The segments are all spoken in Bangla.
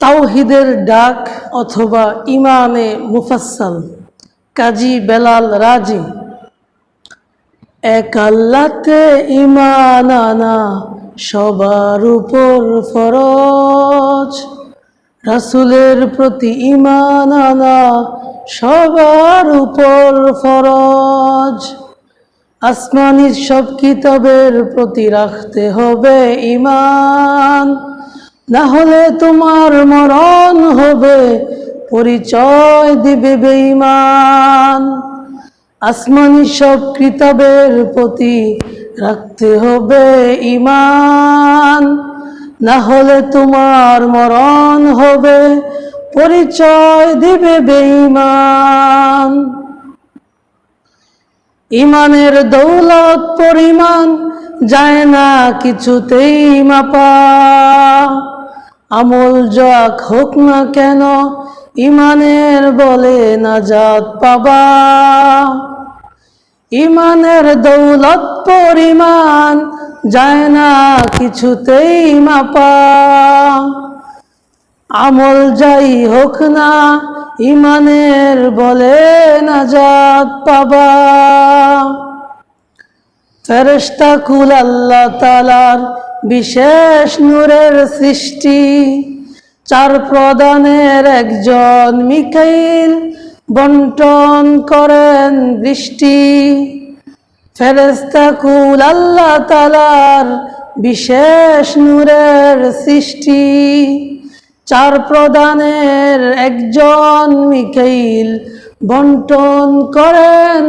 তাওহিদের ডাক অথবা ইমানে মুফাসসাল। কাজী বেলাল রাজি। এক আল্লাতে ইমান আনা সবার উপর ফরজ। রাসুলের প্রতি ইমান আনা সবার উপর ফরজ। আসমানির সব কিতাবের প্রতি রাখতে হবে ইমান না হলে তোমার মরণ হবে, পরিচয় দিবে বেঈমান। আসমানি সব কিতাবের প্রতি রাখতে হবে ইমান না হলে তোমার মরণ হবে, পরিচয় দিবে বেঈমান। ইমানের দৌলত পরিমাণ যায় না কিছুতেই মাপা। আমল যাক হোক না কেন, ইমানের বলে নাজাত পাবা। ইমানের দৌলত পরিমাণ যায় না কিছুতেই মাপা। আমল যাই হোক না, ইমানের বলে নাজাত পাবা। ফেরেস্তা কুল আল্লাহ তালার বিশেষ নূরের সৃষ্টি। চার প্রদানের একজন মিকাইল বন্টন করেন বৃষ্টি। ফেরেস্তা কুল আল্লাহ তালার বিশেষ নূরের সৃষ্টি। চার প্রদানের একজন মিকাইল বন্টন করেন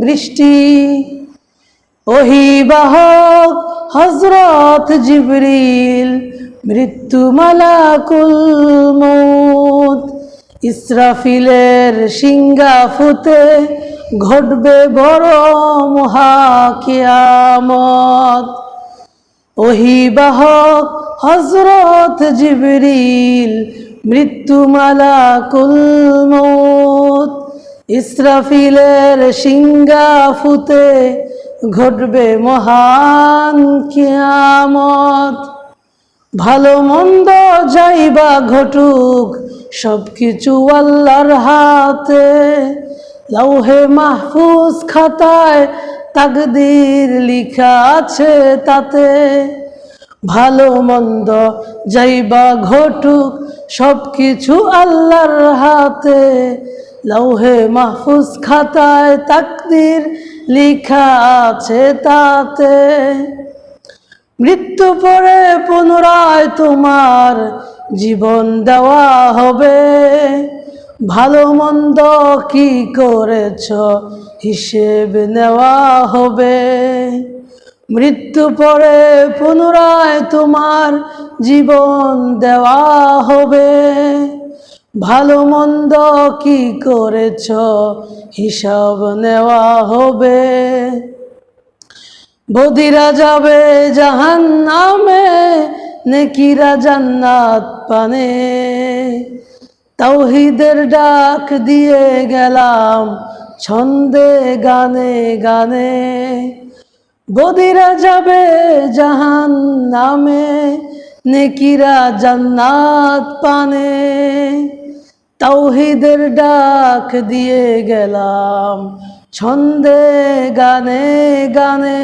বৃষ্টি। ওহিবাহক হজরত জিবরিল, মৃত্যু মালাকুল মৌত ইসরাফিলের সিঙ্গা ফুতে ঘটবে বড় মহাকিয়ামত ওহিবাহক হজরত জিবরিল, মৃত্যু মালাকুল মৌত ইসরাফিলের সিঙ্গা ফুতে ঘটবে মহান কিয়ামত। ভালো মন্দ যাইবা ঘটুক সব কিছু আল্লাহর হাতে। লৌহে মাহফুজ খাতায় তাকদির লিখা আছে তাতে। ভালো মন্দ যাইবা ঘটুক সব কিছু আল্লাহর হাতে। লৌহে মাহফুজ খাতায় তাকদির লিখা আছে তাতে, মৃত্যু পরে পুনরায় তোমার জীবন দেওয়া হবে। ভালো মন্দ কি করেছ হিসেব নেওয়া হবে। মৃত্যু পরে পুনরায় তোমার জীবন দেওয়া হবে। ভালো মন্দ কি করেছ? হিসাব নেওয়া হবে। বদিরা যাবে জাহান নামে নেকিরা জান্নাত পানে। তাওহিদের ডাক দিয়ে গেলাম ছন্দে গানে গানে। বদিরা যাবে জাহান নামে নেকিরা জান্নাত পানে। তাওহিদের ডাক দিয়ে গেলাম ছন্দে গানে গানে।